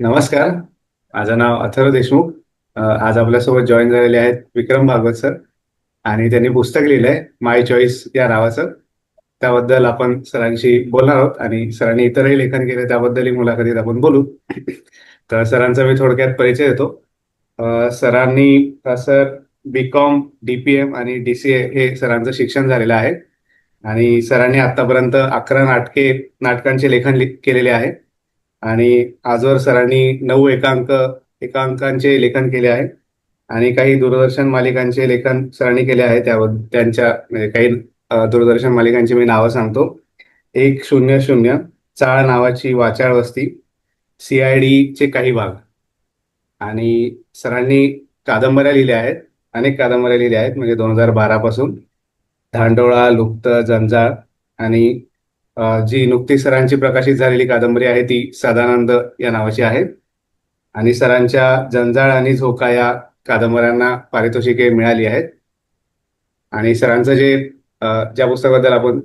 नमस्कार. माझं नाव अथर्व देशमुख. आज आपल्यासोबत जॉईन झालेले आहेत विक्रम भागवत सर आणि त्यांनी पुस्तक लिहिलंय माय चॉईस या नावाचं. त्याबद्दल आपण सरांशी बोलणार आहोत आणि सरांनी इतरही लेखन केले त्याबद्दलही मुलाखतीत आपण बोलू. तर सरांचा मी थोडक्यात परिचय देतो. सरांनी सर बी कॉम डीपीएम आणि डीसीए हे सरांचं शिक्षण झालेलं आहे. आणि सरांनी आतापर्यंत अकरा नाटके नाटकांचे लेखन केलेले आहे. आणि आजवर सरांनी नऊ एकांक एकांकांचे लेखन केले आहे. आणि काही दूरदर्शन मालिकांचे लेखन सरांनी केले आहे त्याबद्दल त्यांच्या म्हणजे काही दूरदर्शन मालिकांची मी नावं सांगतो. एक शून्य शून्य चाळ नावाची वाचाळ वस्ती सीआयडीचे काही भाग. आणि सरांनी कादंबऱ्या लिहिल्या आहेत अनेक कादंबऱ्या लिहिल्या आहेत म्हणजे दोन हजार बारा पासून. धांडोळा लुप्त जंजाळ आणि जी नुकतीच सरांची प्रकाशित झालेली कादंबरी आहे ती सदानंद या नावाची आहे. आणि सरांच्या जंजाळ आणि झोका या कादंबऱ्यांना पारितोषिके मिळाली आहेत. आणि सरांचं जे ज्या पुस्तकाबद्दल आपण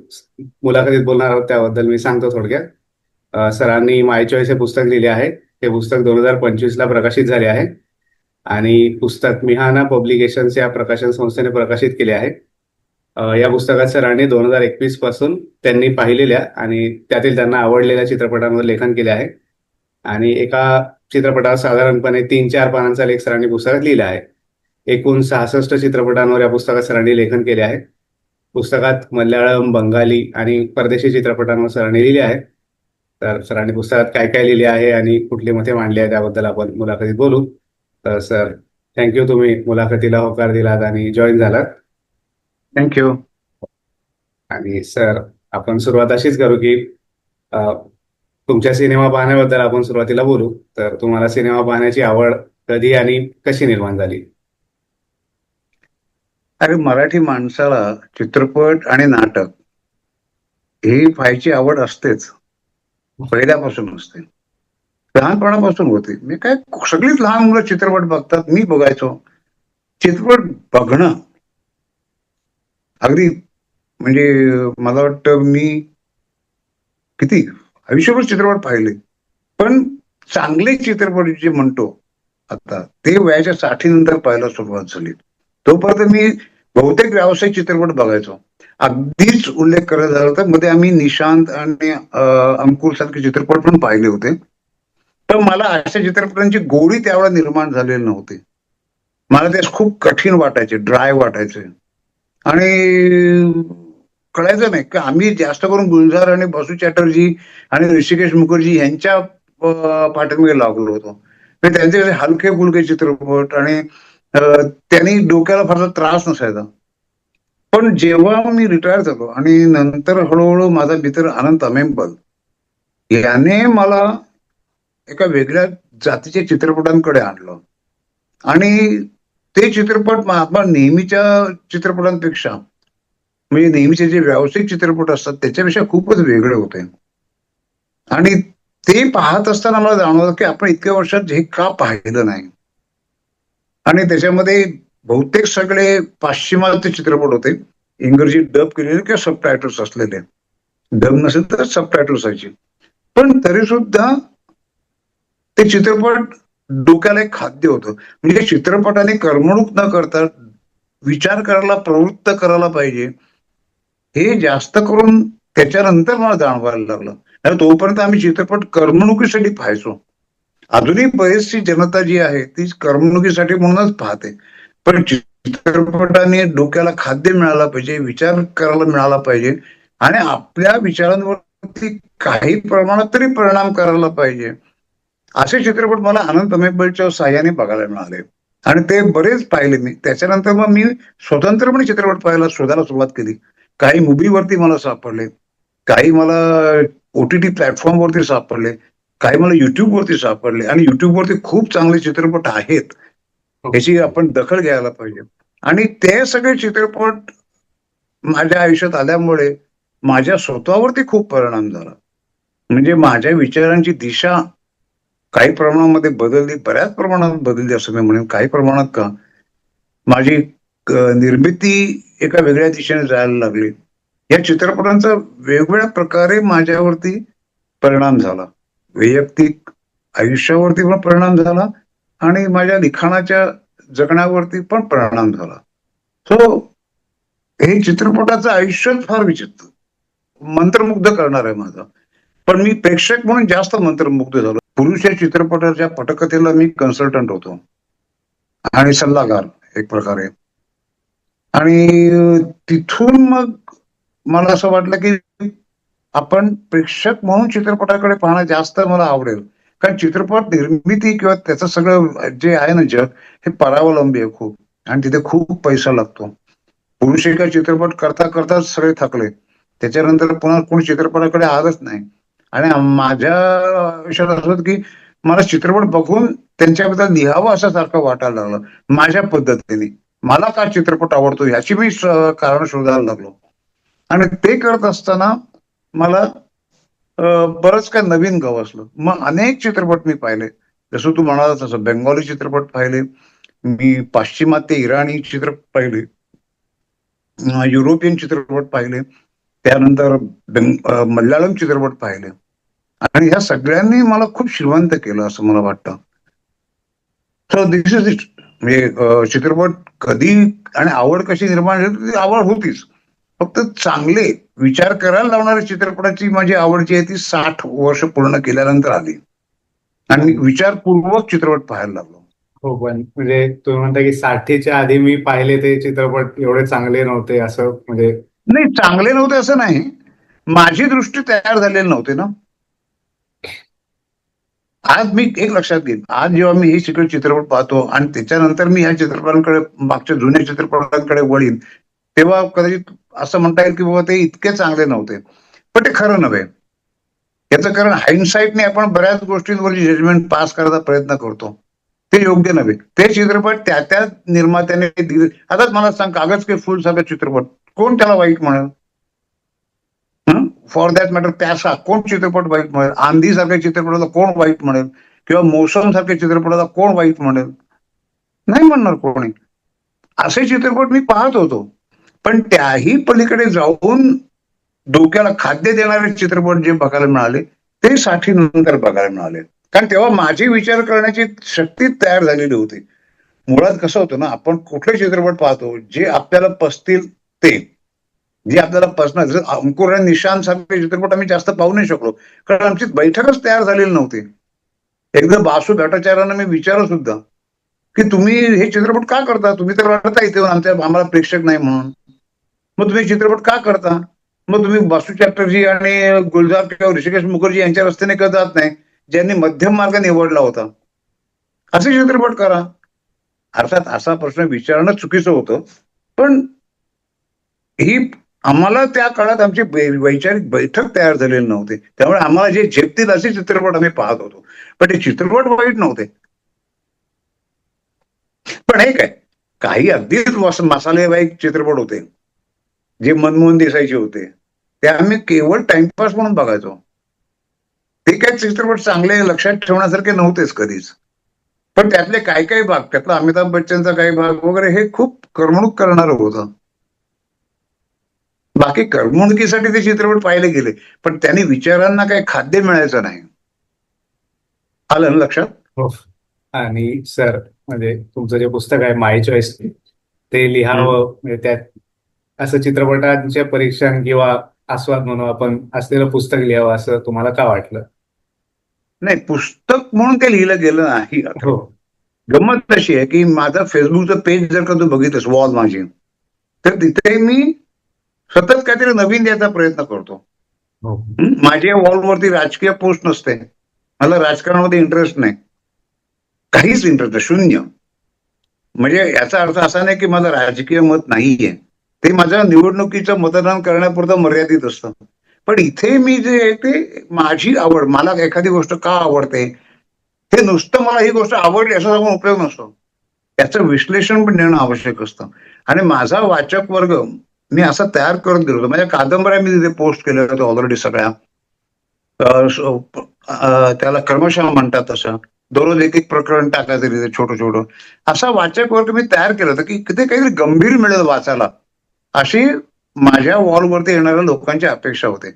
मुलाखतीत बोलणार आहोत त्याबद्दल मी सांगतो थोडक्यात. सरांनी माय चॉईस हे पुस्तक लिहिले आहे. हे पुस्तक दोन हजार पंचवीसला प्रकाशित झाले आहे. आणि पुस्तक मिहाना पब्लिकेशन्स या प्रकाशन संस्थेने प्रकाशित केले आहे. या पुस्तकात सरांनी दोन हजार एकवीसपासून त्यांनी पाहिलेल्या आणि त्यातील त्यांना आवडलेल्या चित्रपटांवर लेखन केले आहे. आणि एका चित्रपटावर साधारणपणे तीन चार पानांचा लेख सरांनी पुस्तकात लिहिला आहे. एकूण सहासष्ट चित्रपटांवर या पुस्तकात सरांनी लेखन केले आहे. पुस्तकात मल्याळम बंगाली आणि परदेशी चित्रपटांवर सरांनी लिहिले आहे. तर सरांनी पुस्तकात काय काय लिहिले आहे आणि कुठले मते मांडले आहे त्याबद्दल आपण मुलाखतीत बोलू. तर सर थँक्यू तुम्ही मुलाखतीला होकार दिलात आणि जॉईन झालात. थँक्यू आणि सर आपण सुरुवात अशीच करू की तुमच्या सिनेमा पाहण्याबद्दल आपण सुरुवातीला बोलू. तर तुम्हाला सिनेमा पाहण्याची आवड कधी आणि कशी निर्माण झाली? अरे मराठी माणसाला चित्रपट आणि नाटक ही पाहायची आवड असतेच. पहिल्यापासून असते. लहानपणापासून होते. मी काय सगळीच लहान मुलं चित्रपट बघतात मी बघायचो. चित्रपट बघणं अगदी म्हणजे मला वाटतं मी किती आयुष्यभर चित्रपट पाहिले. पण चांगले चित्रपट जे म्हणतो आता ते वयाच्या साठी नंतर पाहायला सुरुवात झाली. तोपर्यंत मी बहुतेक व्यावसायिक चित्रपट बघायचो. अगदीच उल्लेख करायला झाला तर मध्ये आम्ही निशांत आणि अंकुर सारखे चित्रपट पण पाहिले होते. तर मला अशा चित्रपटांची गोडी त्यावेळेला निर्माण झालेली नव्हती. मला ते खूप कठीण वाटायचे ड्राय वाटायचे. आणि कळायचं नाही का आम्ही जास्त करून गुलजार आणि बसू चॅटर्जी आणि ऋषिकेश मुखर्जी यांच्या पाठीमागे लागलो होतो. त्यांचे कसे हलके फुलके चित्रपट आणि त्यांनी डोक्याला फारसा त्रास नसायचा. पण जेव्हा मी रिटायर झालो आणि नंतर हळूहळू माझा मित्र अनंत अमेंबल याने मला एका वेगळ्या जातीच्या चित्रपटांकडे आणलं. आणि ते चित्रपट महात्मा नेहमीच्या चित्रपटांपेक्षा म्हणजे नेहमीचे जे व्यावसायिक चित्रपट असतात त्याच्यापेक्षा खूपच वेगळे होते. आणि ते पाहत असताना मला जाणवलं की आपण इतक्या वर्षात हे का पाहिलं नाही. आणि त्याच्यामध्ये बहुतेक सगळे पाश्चिमात्य चित्रपट होते. इंग्रजी डब केलेले किंवा सब टायटल्स असलेले. डब नसेल तर सब टायटल्स असायचे पण तरी सुद्धा ते चित्रपट डोक्याला एक खाद्य होतं. म्हणजे चित्रपटाने करमणूक न करता विचार करायला प्रवृत्त करायला पाहिजे. हे जास्त करून त्याच्यानंतर मला जाणवायला लागलं. आणि तोपर्यंत आम्ही चित्रपट करमणुकीसाठी पाहायचो. अजूनही बरीचशी जनता जी आहे ती करमणुकीसाठी म्हणूनच पाहते. पण चित्रपटाने डोक्याला खाद्य मिळाला पाहिजे विचार करायला मिळाला पाहिजे. आणि आपल्या विचारांवरती काही प्रमाणात तरी परिणाम करायला पाहिजे. असे चित्रपट मला आनंद अमेबलच्या सहाय्याने बघायला मिळाले. आणि ते बरेच पाहिले मी. त्याच्यानंतर मग मी स्वतंत्रपणे चित्रपट पाहायला शोधायला सुरुवात केली. काही मुव्हीवरती मला सापडले. काही मला ओटीटी प्लॅटफॉर्मवरती सापडले. काही मला युट्यूबवरती सापडले. आणि युट्यूबवरती खूप चांगले चित्रपट आहेत याची आपण दखल घ्यायला पाहिजे. आणि ते सगळे चित्रपट माझ्या आयुष्यात आल्यामुळे माझ्या स्वतःवरती खूप परिणाम झाला. म्हणजे माझ्या विचारांची दिशा काही प्रमाणामध्ये बदलली बऱ्याच प्रमाणात बदलली असं मी म्हणेन. काही प्रमाणात का? माझी निर्मिती एका वेगळ्या दिशेने जायला लागली. या चित्रपटांचा वेगवेगळ्या प्रकारे माझ्यावरती परिणाम झाला. वैयक्तिक आयुष्यावरती पण परिणाम झाला आणि माझ्या लिखाणाच्या जगण्यावरती पण परिणाम झाला. सो हे चित्रपटाचं आयुष्यच फार विचित्र. मंत्रमुग्ध करणार आहे माझं. पण मी प्रेक्षक म्हणून जास्त मंत्रमुग्ध झालो. पुरुष या चित्रपटाच्या पटकथेला मी कन्सल्टंट होतो. आणि सल्लागार एक प्रकारे. आणि तिथून मग मला असं वाटलं की आपण प्रेक्षक म्हणून चित्रपटाकडे पाहणं जास्त मला आवडेल. कारण चित्रपट निर्मिती किंवा त्याचं सगळं जे आहे ना जग हे परावलंबी आहे खूप. आणि तिथे खूप पैसा लागतो. पुरुष एका चित्रपट करता करताच सगळे थकले. त्याच्यानंतर पुन्हा कोणी चित्रपटाकडे आलंच नाही. आणि माझ्या आयुष्यात असं होतं की मला चित्रपट बघून त्यांच्याबद्दल लिहावं असं सारखं वाटायला लागलं. माझ्या पद्धतीने. मला का चित्रपट आवडतो याची मी कारण शोधायला लागलो. आणि ते करत असताना मला बरंच काय नवीन गवसलं. मग अनेक चित्रपट मी पाहिले. जसं तू म्हणाला तसं बेंगॉली चित्रपट पाहिले. मी पाश्चिमात्य इराणी चित्रपट पाहिले. युरोपियन चित्रपट पाहिले. त्यानंतर मल्याळम चित्रपट पाहिले. आणि ह्या सगळ्यांनी मला खूप श्रीमंत केलं असं मला वाटतं. सो दिस इज इट म्हणजे चित्रपट कधी आणि आवड कशी निर्माण झाली ती आवड होतीच. फक्त चांगले विचार करायला लावणाऱ्या चित्रपटाची माझी आवड जी आहे ती साठ वर्ष पूर्ण केल्यानंतर आली. आणि विचारपूर्वक चित्रपट पाहायला लागलो. हो पण म्हणजे तुम्ही म्हणता की साठीच्या आधी मी पाहिले ते चित्रपट एवढे चांगले नव्हते असं म्हणजे नाही चांगले नव्हते असं नाही. माझी दृष्टी तयार झालेली नव्हती ना. आज मी एक लक्षात घेईन. आज जेव्हा मी हे सगळे चित्रपट पाहतो आणि त्याच्यानंतर मी ह्या चित्रपटांकडे मागच्या जुन्या चित्रपटांकडे वळीन तेव्हा कदाचित असं म्हणता येईल की बाबा ते इतके चांगले नव्हते. पण ते खरं नव्हे. याचं कारण हाईनसाईटने आपण बऱ्याच गोष्टींवरची जजमेंट पास करायचा प्रयत्न करतो. ते योग्य नव्हे. ते चित्रपट त्या त्या निर्मात्याने दिले. आता मला सांग कागज के फुल सारखा चित्रपट. कोण त्याला वाईट म्हणेल? फॉर दॅट मॅटर प्यासा कोण चित्रपट वाईट म्हणेल? आंधी सारख्या चित्रपटाला कोण वाईट म्हणेल? किंवा मोसम सारख्या चित्रपटाला कोण वाईट म्हणेल? नाही म्हणणार कोणी. असे चित्रपट मी पाहत होतो. पण त्याही पलीकडे जाऊन डोक्याला खाद्य देणारे चित्रपट जे बघायला मिळाले ते साठी नंतर बघायला मिळाले. कारण तेव्हा माझी विचार करण्याची शक्ती तयार झालेली होती. मुळात कसं होतं ना आपण कुठले चित्रपट पाहतो जे आपल्याला पसतील ते. जे आपल्याला पर्सनल अंकुर आणि निशांत सारखे चित्रपट आम्ही जास्त पाहू नाही शकलो. कारण आमची बैठकच तयार झालेली नव्हती. एकदा बासू भट्टाचार्यांना मी विचारलं सुद्धा की तुम्ही हे चित्रपट का करता? तुम्ही तर वाटता इथे आमच्या आम्हाला प्रेक्षक नाही म्हणून. मग तुम्ही चित्रपट का करता? मग तुम्ही बासू चॅटर्जी आणि गुलजार किंवा ऋषिकेश मुखर्जी यांच्या रस्त्याने का जात नाही? ज्यांनी मध्यम मार्ग निवडला होता. असे चित्रपट करा. अर्थात असा प्रश्न विचारणं चुकीचं होतं. पण ही आम्हाला त्या काळात आमची वैचारिक बैठक तयार झालेली नव्हती. त्यामुळे आम्हाला जे झेपतील असे चित्रपट आम्ही पाहत होतो. पण ते चित्रपट वाईट नव्हते. पण हे काय? काही अगदीच मसालेबाईक चित्रपट होते. जे मनमोहन देसाईचे होते. ते आम्ही केवळ टाइमपास म्हणून बघायचो. ते काय चित्रपट चांगले लक्षात ठेवण्यासारखे नव्हतेच कधीच. पण त्यातले काही काही भाग त्यातला अमिताभ बच्चनचा काही भाग वगैरे हे खूप करमणूक करणारं होतं. बाकी करमणुकीसाठी ते चित्रपट पाहिले गेले पण त्यांनी विचारांना काही खाद्य मिळायचं नाही. आलं ना लक्षात? हो. आणि सर म्हणजे तुमचं जे पुस्तक आहे माय चॉईस ते लिहावं म्हणजे त्यात असं चित्रपटांचे परीक्षण किंवा आस्वाद म्हणून आपण असलेलं पुस्तक लिहावं असं तुम्हाला का वाटलं? नाही पुस्तक म्हणून ते लिहिलं गेलं नाही. हो. गंमत अशी आहे की माझं फेसबुकचं पेज जर का तू बघितलंस वॉल माझी तर तिथे मी सतत काहीतरी नवीन द्यायचा प्रयत्न करतो. हो? माझ्या वॉलवरती राजकीय पोस्ट नसते. मला राजकारणामध्ये इंटरेस्ट नाही. काहीच इंटरेस्ट नाही. शून्य. म्हणजे याचा अर्थ असा नाही की माझं राजकीय मत नाहीये. ते माझ्या निवडणुकीचं मतदान करण्यापुरतं मर्यादित असतं. पण इथे मी जे आहे ते माझी आवड मला एखादी गोष्ट का आवडते? हे नुसतं मला ही गोष्ट आवडली असं सांगून उपयोग नसतो. त्याचं विश्लेषण पण देणं आवश्यक असतं. आणि माझा वाचक वर्ग मी असं तयार करत गेलो होतो. माझ्या कादंबऱ्या मी तिथे पोस्ट केल्या होत्या ऑलरेडी सगळ्या त्याला क्रमशः म्हणतात तसं. दररोज एक एक प्रकरण टाकायचं तिथे छोटं छोटं. असा वाचक वर्ग मी तयार केलं होतं की ते काहीतरी गंभीर मिळेल वाचायला. अशी माझ्या वॉलवरती येणाऱ्या लोकांची अपेक्षा होते.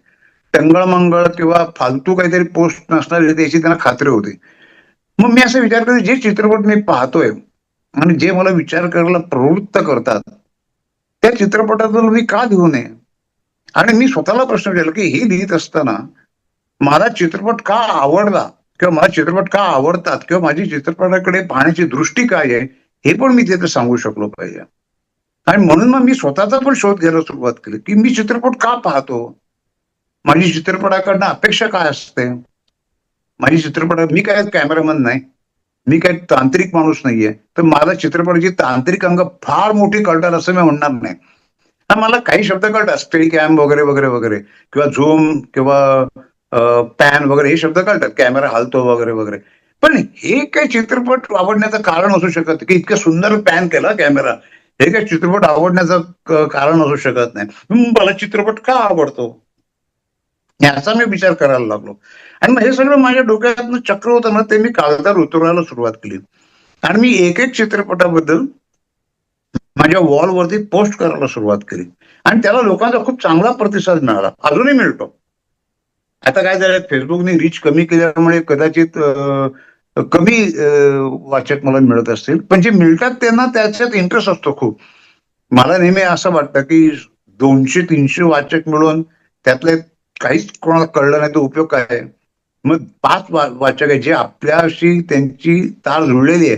टंगळमंगळ किंवा फालतू काहीतरी पोस्ट नसणार याची त्यांना खात्री होती. मग मी असं विचार करतो जे चित्रपट मी पाहतोय आणि जे मला विचार करायला प्रवृत्त करतात त्या चित्रपटातून मी का लिहू नये? आणि मी स्वतःला प्रश्न विचारला की हे लिहित असताना मला चित्रपट का आवडला? किंवा मला चित्रपट का आवडतात? किंवा माझी चित्रपटाकडे पाहण्याची दृष्टी काय आहे? हे पण मी तिथे सांगू शकलो पाहिजे. आणि म्हणून मग मी स्वतःचा पण शोध घ्यायला सुरुवात केली की मी चित्रपट का पाहतो? माझी चित्रपटाकडनं अपेक्षा काय असते? माझी चित्रपटात मी काय कॅमेरामन नाही. मी काय तांत्रिक माणूस नाहीये. तर मला चित्रपटाची तांत्रिक अंग फार मोठी कळतात असं मी म्हणणार नाही. हा मला काही शब्द कळतात. स्टेडी कॅम वगैरे वगैरे वगैरे. किंवा झूम किंवा पॅन वगैरे हे शब्द कळतात. कॅमेरा हलतो वगैरे वगैरे. पण हे काही चित्रपट आवडण्याचं कारण असू शकत की इतकं सुंदर पॅन केला कॅमेरा. हे काही चित्रपट आवडण्याचं कारण असू शकत नाही. मला चित्रपट का आवडतो? याचा मी विचार करायला लागलो. आणि मग हे सगळं माझ्या डोक्यातनं चक्र होतं ना ते मी कागदार उतरवायला सुरुवात केली. आणि मी एक एक चित्रपटाबद्दल माझ्या वॉलवरती पोस्ट करायला सुरुवात केली. आणि त्याला लोकांचा खूप चांगला प्रतिसाद मिळाला. अजूनही मिळतो. आता काय झालं फेसबुकने रीच कमी केल्यामुळे कदाचित कमी वाचक मला मिळत असतील. पण जे मिळतात त्यांना त्याच्यात इंटरेस्ट असतो खूप. मला नेहमी असं वाटतं की दोनशे तीनशे वाचक मिळून त्यातले काहीच कोणाला कळलं नाही तर उपयोग काय आहे? मग पाच वा- वाचक आहे जे आपल्याशी त्यांची तार जुळलेली आहे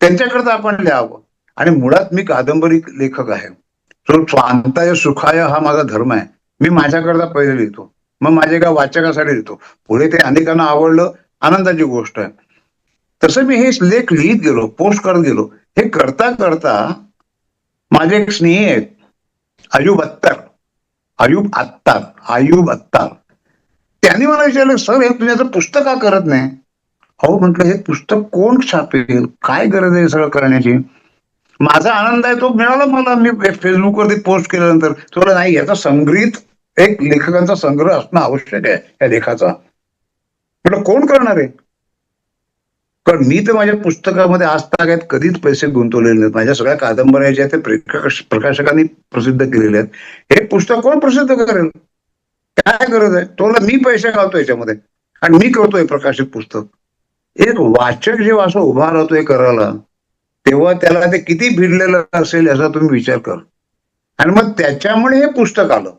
त्यांच्याकरता आपण लिहावं. आणि मुळात मी कादंबरी लेखक आहे. तो स्वांताय सुखाय हा माझा धर्म आहे. मी माझ्याकरता पहिले लिहितो. मग माझ्या एका वाचकासाठी लिहितो. पुढे ते अनेकांना आवडलं आनंदाची गोष्ट आहे. तसं मी हे लेख लिहित गेलो पोस्ट करत गेलो. हे करता करता माझे एक स्नेही आहेत अजू अत्तर अयुब अत्तार अयुब अत्तार. त्यांनी मला विचारलं सर हे तुम्ही पुस्तक का करत नाही? अहो म्हटलं हे पुस्तक कोण छापेल? काय गरज आहे सगळं करण्याची? माझा आनंद आहे तो मिळाला मला. मी फेसबुकवरती पोस्ट केल्यानंतर. तुला नाही याचा संग्रहित एक लेखकांचा संग्रह असणं आवश्यक आहे या लेखाचा. म्हटलं कोण करणार आहे? पण मी तर माझ्या पुस्तकामध्ये आज तागायत कधीच पैसे गुंतवलेले नाहीत. माझ्या सगळ्या कादंबऱ्या ज्या त्या प्रकाश- प्रकाशकांनी प्रसिद्ध केलेल्या आहेत. हे पुस्तक कोण प्रसिद्ध करेल? काय गरज आहे? तोला मी पैसे घालतो याच्यामध्ये. आणि मी करतोय प्रकाशित पुस्तक. एक वाचक जेव्हा असं उभा राहतोय करायला तेव्हा त्याला ते किती भिडलेलं असेल याचा तुम्ही विचार कर. आणि मग त्याच्यामुळे हे पुस्तक आलं.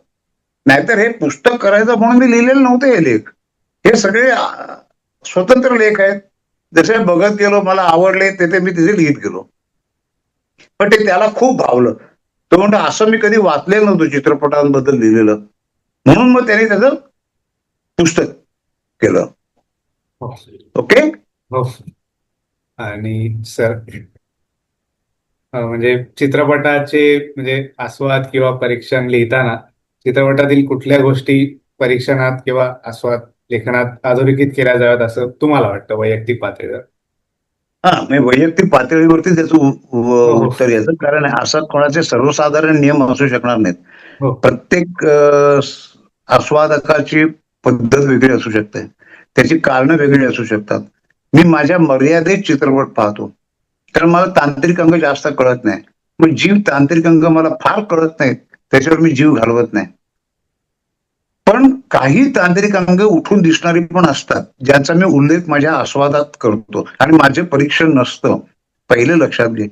नाहीतर हे पुस्तक करायचं म्हणून मी लिहिलेलं नव्हते हे लेख. हे सगळे स्वतंत्र लेख आहेत. जसे बघत गेलो मला आवडले ते ते मी तिथे लिहित गेलो. पण ते त्याला खूप भावलं. तो म्हणतो असं मी कधी वाचलेलं नव्हतं चित्रपटांबद्दल लिहिलेलं. म्हणून मग त्याने त्याचं पुस्तक केलं. हो. ओके? हो. आणि सर म्हणजे चित्रपटाचे म्हणजे आस्वाद किंवा परीक्षण लिहिताना चित्रपटातील कुठल्या गोष्टी परीक्षणात किंवा आस्वाद लेखनात अधोरेखित केल्या जाव्यात असं तुम्हाला वाटतं वैयक्तिक पातळीवर? हा मी वैयक्तिक पातळीवरती त्याचं उ- उत्तर यायचं. कारण असा कोणाचे सर्वसाधारण नियम असू शकणार नाहीत. हो. प्रत्येक आस्वादकाची पद्धत वेगळी असू शकते. त्याची कारणं वेगळी असू शकतात. मी माझ्या मर्यादित चित्रपट पाहतो. कारण मला तांत्रिक अंग जास्त कळत नाही. मग जीव तांत्रिक अंग मला फार कळत नाहीत. त्याच्यावर मी जीव घालवत नाही. पण काही तांत्रिक अंग उठून दिसणारी पण असतात ज्यांचा मी उल्लेख माझ्या आस्वादात करतो. आणि माझे परीक्षण नसतं. पहिले लक्षात घे.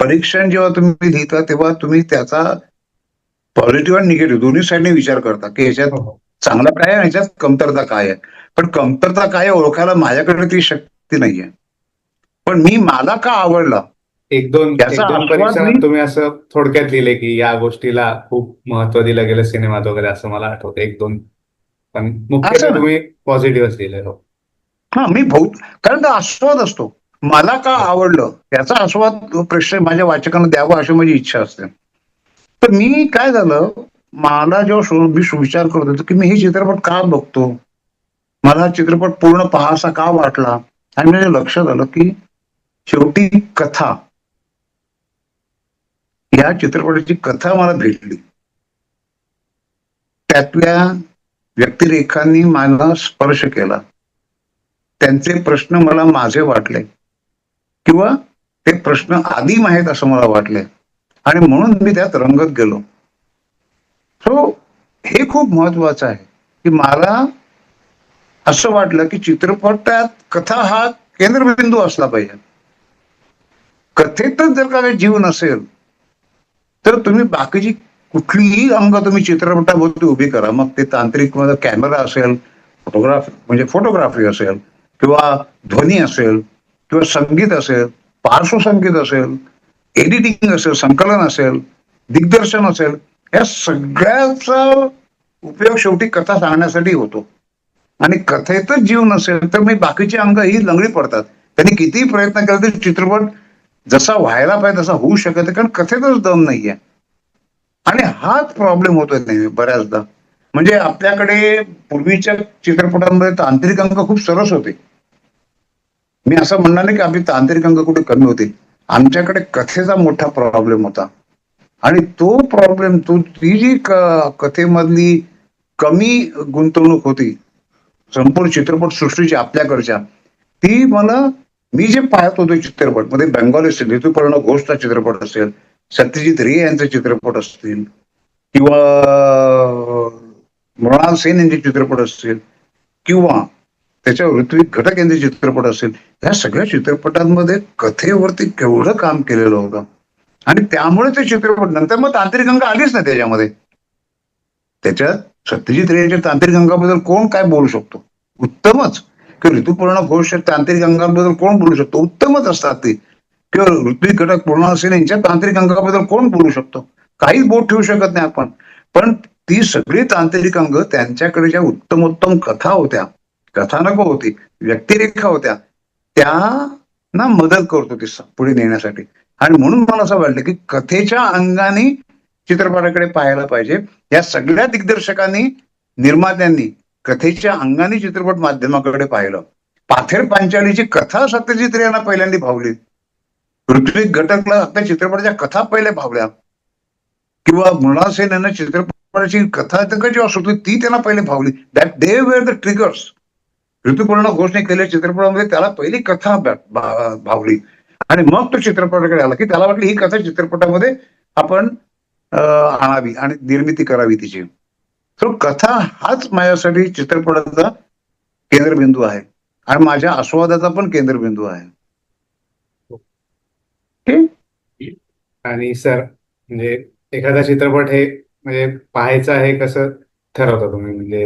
परीक्षण जेव्हा तुम्ही लिहिता तेव्हा तुम्ही त्याचा पॉझिटिव्ह आणि निगेटिव्ह दोन्ही साईडने विचार करता की ह्याच्यात हो, चांगला काय आहे ह्याच्यात कमतरता काय आहे. पण कमतरता काय ओळखायला माझ्याकडे ती शक्ती नाहीये. पण मी मला का आवडला? एक दोन एक दोन परीक्षणात तुम्ही असं थोडक्यात लिहिले की या गोष्टीला खूप महत्त्व दिलं गेलं सिनेमात वगैरे असं मला आठवतं. एक दोन. पण ना? तुम्ही पॉझिटिव्हच लिहिले हो हा मी बहुत कारण तो आस्वाद असतो. मला का आवडलं? याचा आस्वाद प्रेक्षक माझ्या वाचकांना द्यावा अशी माझी इच्छा असते. तर मी काय झालं? मला जेव्हा शो- मी विचार करत होतो की मी हे चित्रपट का बघतो? मला हा चित्रपट पूर्ण पाहासा का वाटला? आणि माझ्या लक्षात आलं की शेवटी कथा. या चित्रपटाची कथा मला भेटली. त्यातल्या व्यक्तिरेखांनी माझा स्पर्श केला. त्यांचे प्रश्न मला माझे वाटले. किंवा ते प्रश्न आदिम आहेत असं मला वाटले. आणि म्हणून मी त्यात रंगत गेलो. सो हे खूप महत्वाचं आहे की मला असं वाटलं की चित्रपटात कथा हा केंद्रबिंदू असला पाहिजे. कथेतच जर का काही जीवन असेल तर तुम्ही बाकीची कुठलीही अंग तुम्ही चित्रपटाभोवती उभी करा. मग ते तांत्रिक कॅमेरा असेल फोटोग्राफी म्हणजे फोटोग्राफी असेल किंवा ध्वनी असेल किंवा संगीत असेल पार्श्वसंगीत असेल एडिटिंग असेल संकलन असेल दिग्दर्शन असेल या सगळ्याचा उपयोग शेवटी कथा सांगण्यासाठी होतो. आणि कथेतच जीव नसेल तर मी बाकीची अंग ही लंगडी पडतात. त्यांनी कितीही प्रयत्न केला तरी चित्रपट जसा व्हायला पाहिजे तसा होऊ शकत नाही, कारण कथेतच दम नाहीये. आणि हाच प्रॉब्लेम होतोय नेहमी बऱ्याचदा. म्हणजे आपल्याकडे पूर्वीच्या चित्रपटांमध्ये तांत्रिक अंक खूप सरस होते. मी असं म्हणणार नाही की आपली तांत्रिक अंक कुठे कमी होते आमच्याकडे कथेचा मोठा प्रॉब्लेम होता. आणि तो प्रॉब्लेम तो ती जी क- कथेमधली कमी गुंतवणूक होती संपूर्ण चित्रपट सृष्टीची आपल्याकडच्या ती मला मी जे पाहत होतो चित्रपटमध्ये बंगाली असेल ऋतुपर्ण घोषचा चित्रपट असेल सत्यजित रे यांचे चित्रपट असतील किंवा मृणाल सेन यांचे चित्रपट असतील किंवा त्याच्यावर ऋत्विक घटक यांचे चित्रपट असेल या सगळ्या चित्रपटांमध्ये कथेवरती केवढं काम केलेलं होतं. आणि त्यामुळे ते चित्रपट नंतर मग तांत्रिक अंग आलीच नाही त्याच्यामध्ये. त्याच्यात सत्यजित रे यांच्या तांत्रिक गंगाबद्दल कोण काय बोलू शकतो? उत्तमच. ऋतुपूर्ण घोष तांत्रिक अंगाबद्दल कोण बोलू शकतो? उत्तमच असतात ते. किंवा ऋत्विक घटक पूर्ण असेल यांच्या तांत्रिक अंगाबद्दल कोण बोलू शकतो? काहीच बोट ठेवू शकत नाही आपण. पण ती सगळी तांत्रिक अंग त्यांच्याकडे ज्या उत्तम उत्तम कथा होत्या कथानक होती व्यक्तिरेखा होत्या त्यांना मदत करतो ती स- पुढे नेण्यासाठी. आणि म्हणून मला असं वाटलं की कथेच्या अंगाने चित्रपटाकडे पाहायला पाहिजे. या सगळ्या दिग्दर्शकांनी निर्मात्यांनी कथेच्या अंगाने चित्रपट माध्यमाकडे पाहिलं. पाथेर पांचालीची कथा सत्यजित यांना पहिल्यांदा भावली. ऋत्विक घटकला आपल्या चित्रपटाच्या कथा पहिल्या भावल्या. किंवा मृणाल सेन यांना चित्रपटाची कथा तर कशी ती त्यांना पहिले भावली. That they were the triggers ऋतुपूर्ण घोषणे केलेल्या चित्रपटामध्ये त्याला पहिली कथा भावली. आणि मग तो चित्रपटाकडे आला की त्याला वाटली ही कथा चित्रपटामध्ये आपण आणावी आणि निर्मिती करावी तिची. तो कथा हाच माझ्यासाठी चित्रपटाचा केंद्रबिंदू आहे. आणि माझ्या आस्वादाचा पण केंद्रबिंदू आहे. ठीक आणि सर म्हणजे एखादा चित्रपट हे म्हणजे पाहायचा आहे कसं ठरवता तुम्ही? म्हणजे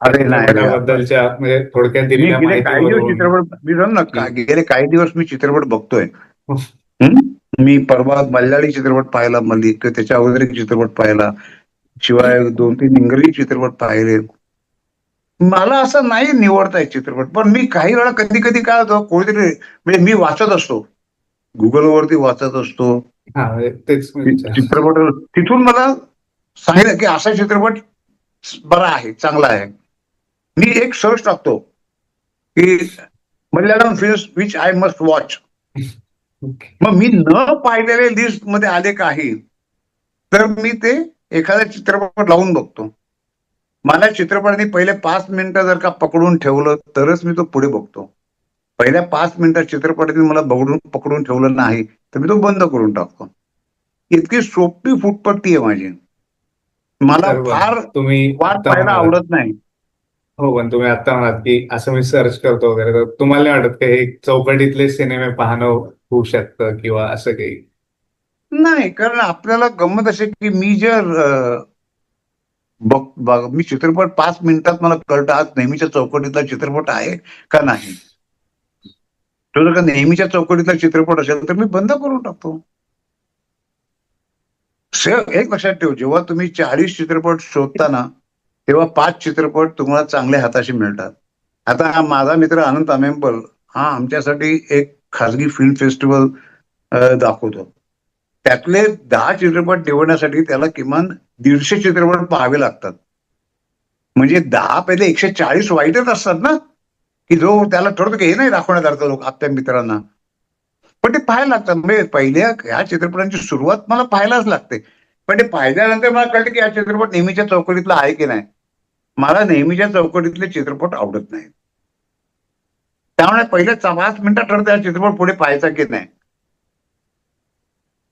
अरे नाही म्हणजे थोडक्यात दिलेल्या चित्रपट मी ना गेले काही दिवस मी चित्रपट बघतोय? मी परवा मल्याळी चित्रपट पाहिला मल्ली किंवा त्याच्या अगोदर चित्रपट पाहिला. शिवाय दोन तीन इंग्रजी चित्रपट पाहिले. मला असं नाही निवडता येत चित्रपट पण मी काही वेळा कधी कधी काय होतं कोणीतरी म्हणजे मी वाचत असतो. गुगलवरती वाचत असतो. चित्रपट तिथून मला सांगितलं की असा चित्रपट बरा आहे चांगला आहे. मी एक सर्च टाकतो. की Malayalam films which I must watch. मग मी न पाहिलेले लिस्टमध्ये आले काही तर मी ते एखादा चित्रपट लावून बघतो. मला चित्रपटाने पहिले पाच मिनिटं जर का पकडून ठेवलं तरच मी तो पुढे बघतो. पहिल्या पाच मिनिटात चित्रपटाने मला बघडून पकडून ठेवलं नाही तर मी तो बंद करून टाकतो. इतकी सोपी फुटपट्टी आहे माझी. मला फार तुम्ही वाट पाहायला आवडत नाही. हो पण तुम्ही आता म्हणाल की असं मी सर्च करतो वगैरे तर तुम्हाला वाटत की हे चौकटीतले सिनेमे पाहणं होऊ शकतं किंवा असं काही? नाही कारण आपल्याला गंमत असे की मी जर बघ मी चित्रपट पाच मिनिटात मला कळतं आज नेहमीच्या चौकटीतला चित्रपट आहे का नाही. तो जर का नेहमीच्या चौकटीतला चित्रपट असेल तर मी बंद करून टाकतो. एक लक्षात ठेव जेव्हा तुम्ही चाळीस चित्रपट शोधताना तेव्हा पाच चित्रपट तुम्हाला चांगल्या हाताशी मिळतात. आता हा माझा मित्र अनंत अमेंबल हा आमच्यासाठी एक खासगी फिल्म फेस्टिवल दाखवतो. त्यातले दहा चित्रपट निवडण्यासाठी त्याला किमान दीडशे चित्रपट पाहावे लागतात. म्हणजे दहा पहिले एकशे चाळीस वाईटच असतात ना? की जो त्याला ठरतो की हे नाही दाखवण्यात लोक आपल्या मित्रांना. पण ते पाहायला लागतात. म्हणजे पहिल्या ह्या चित्रपटांची सुरुवात मला पाहायलाच लागते. पण ते पाहिल्यानंतर मला कळतं की हा चित्रपट नेहमीच्या चौकटीतला आहे की नाही. मला नेहमीच्या चौकटीतले चित्रपट आवडत नाही त्यामुळे पहिल्या पाच मिनिटात ठरतं हा चित्रपट पुढे पाहायचा की नाही.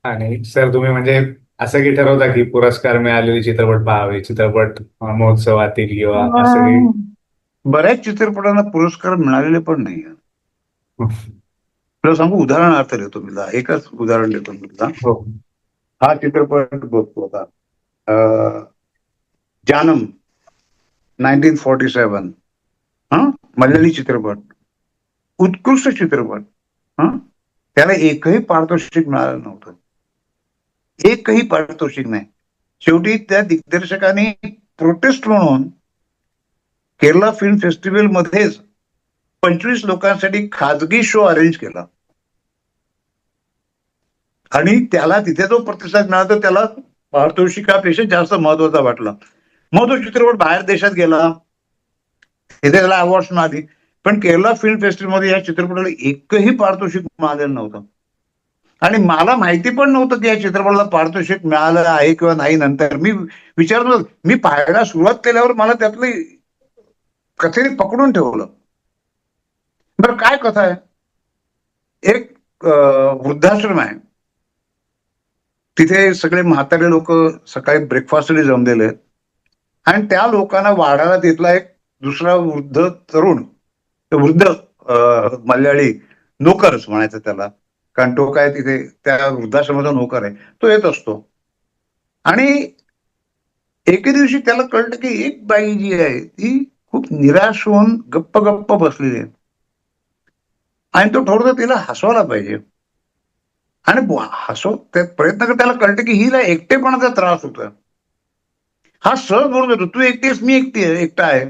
आणि सर तुम्ही म्हणजे असं की ठरवता की पुरस्कार मिळालेले चित्रपट पाहावे चित्रपट महोत्सवातील किंवा असं काही? बऱ्याच चित्रपटांना पुरस्कार मिळालेले पण नाही. तुला सांगू उदाहरणार्थ देतो मी एकच उदाहरण देतो मी तुला. हो. हा चित्रपट बघतो आता. अं, जानम नाईन्टीन फॉर्टी सेवन. हा? मल्याळी चित्रपट. उत्कृष्ट चित्रपट. हा? त्याला एकही पारितोषिक मिळालं नव्हतं. एकही पारितोषिक नाही. शेवटी त्या दिग्दर्शकाने प्रोटेस्ट म्हणून केरला फिल्म फेस्टिवल मध्येच पंचवीस लोकांसाठी खाजगी शो अरेंज केला. आणि त्याला तिथे जो प्रतिसाद मिळाला तर त्याला पारितोषिकापेक्षा जास्त महत्त्वाचा वाटला. मग तो चित्रपट बाहेर देशात गेला. तिथे त्याला अवॉर्ड मिळाली पण केरला फिल्म फेस्टिवलमध्ये या चित्रपटाला एकही पारितोषिक मिळालेलं नव्हतं. आणि मला माहिती पण नव्हतं की या चित्रपटाला पारितोषिक मिळालं आहे किंवा नाही नंतर. मी विचारत मी पाहायला सुरुवात केल्यावर मला त्यातली कथेने पकडून ठेवलं. बरं काय कथा आहे? एक वृद्धाश्रम आहे. तिथे सगळे म्हातारे लोक सकाळी ब्रेकफास्टसाठी जमलेले आहेत आणि त्या लोकांना वाढायला तिथला एक दुसरा वृद्ध तरुण वृद्ध मल्याळी नोकरच म्हणायचं त्याला. कारण तो काय तिथे त्या वृद्धाश्रमाचा नोकर आहे तो येत असतो. आणि एके दिवशी त्याला कळलं की एक बाई जी आहे ती खूप निराश होऊन गप्प गप्प बसलेली आहे. आणि तो ठरवतो तिला हसवायला पाहिजे. आणि बुवा, हसव ते प्रयत्न कर त्याला कळतं की हिला एकटेपणाचा त्रास होतो हा सहज बोलत होतो तू एकटी आहेस मी एकटी आहे एकटा आहे.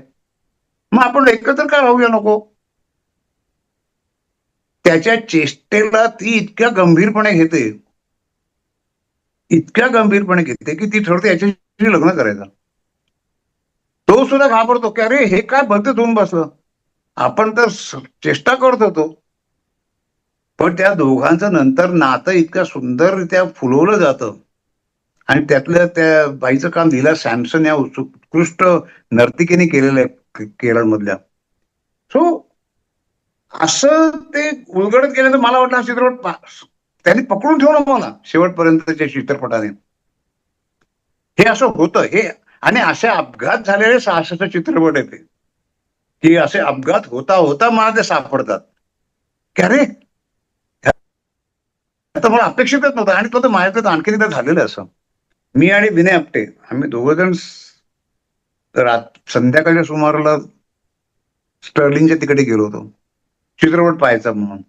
मग आपण एकत्र का राहूया नको? त्याच्या चेष्टेला ती इतक्या गंभीरपणे घेते. इतक्या गंभीरपणे घेते की ती ठरवते याच्याशी लग्न करायचं. तो सुद्धा घाबरतो की अरे हे काय भलते होऊन बसलं? आपण तर चेष्टा करत होतो. पण त्या दोघांचं नंतर नातं इतकं सुंदररित्या फुलवलं जातं. आणि त्यातलं त्या बाईचं काम लीला सॅमसन या उत्कृष्ट नर्तिकेने केलेलं आहे केरळमधल्या. सो असं ते उलगडत गेल्यानंतर मला वाटलं हा चित्रपट त्यांनी पकडून ठेवलं मला शेवटपर्यंतच्या चित्रपटाने. हे असं होतं. हे आणि असे अपघात झालेले साहसाचे चित्रपट येते की असे अपघात होता होता मला ते सापडतात. की अरे आता मला अपेक्षितच नव्हतं. आणि तो तर माझ्याकडे आणखी एकदा झालेलं असं. मी आणि विनय आपटे आम्ही दोघं जण रात संध्याकाळच्या सुमाराला स्टर्लिंगच्या तिकडे गेलो होतो. चित्रपट पाहायचा म्हणून.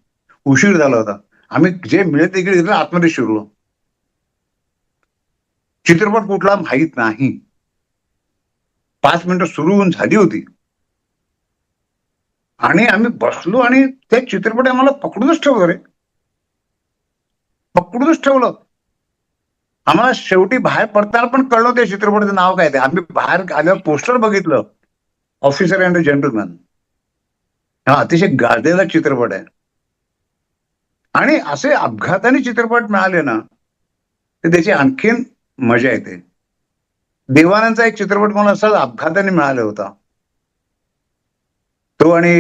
उशीर झाला होता. आम्ही जे मिळत तिकडे तिकडे आतमध्ये शिरलो. चित्रपट कुठला माहीत नाही. पाच मिनिटं सुरू होऊन झाली होती. आणि आम्ही बसलो आणि ते चित्रपट आम्हाला पकडूनच ठेवलं रे. पकडूनच ठेवलं. आम्हाला शेवटी बाहेर पडताना पण कळलं त्या चित्रपटाचं नाव काय ते. आम्ही बाहेर आल्यावर पोस्टर बघितलं. ऑफिसर अँड जेंटलमॅन हा अतिशय गाजलेला चित्रपट आहे. आणि असे अपघाताने चित्रपट मिळाले ना तर त्याची आणखीन मजा येते. देवानंदचा एक चित्रपट मला असाच अपघाताने मिळाला होता. तो आणि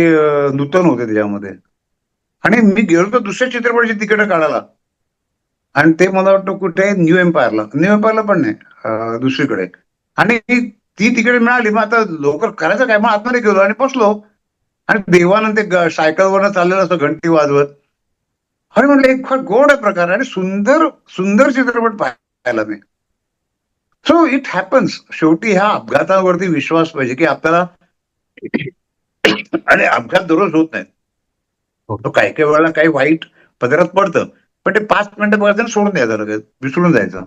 नूतन होते त्याच्यामध्ये. आणि मी गेलो तर दुसऱ्या चित्रपटाची तिकीट काढायला. आणि ते मला वाटतं कुठे न्यू एम्पायरला. न्यू एम्पायरला पण नाही दुसरीकडे. आणि ती तिकीट मिळाली मग आता लवकर करायचं काय? मग आतमध्ये गेलो आणि बसलो. आणि देवानं ते सायकलवरनं चाललेलं असं घंटी वाजवत. आणि म्हटलं एक फार गोड प्रकार आणि सुंदर सुंदर चित्रपट पाहायला मी. सो इट हॅपन्स शेवटी ह्या अपघातावरती विश्वास पाहिजे की आपल्याला आणि अपघात दररोज होत नाहीत. हो. तो काही काही वेळेला काही वाईट पदरात पडतं. पण ते पाच मिनिटं बघायचं सोडून द्यायचं लगेच. विसरून जायचं.